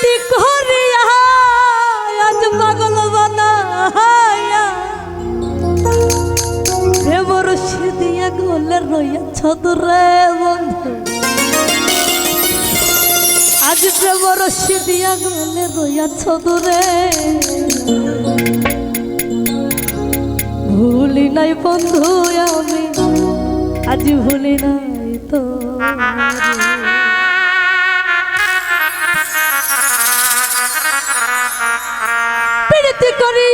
প্রীতি করিয়া আজ পাগল বানাইয়া। এবার সে দিয়া গলে রইয়াছ দূরে বন্ধু। আজ প্রেমর সে দিয়া গলে রইয়াছ দূরে ভুলি নাই বন্ধু আমি, আজ ভুলি নাই তো। মিনতি করি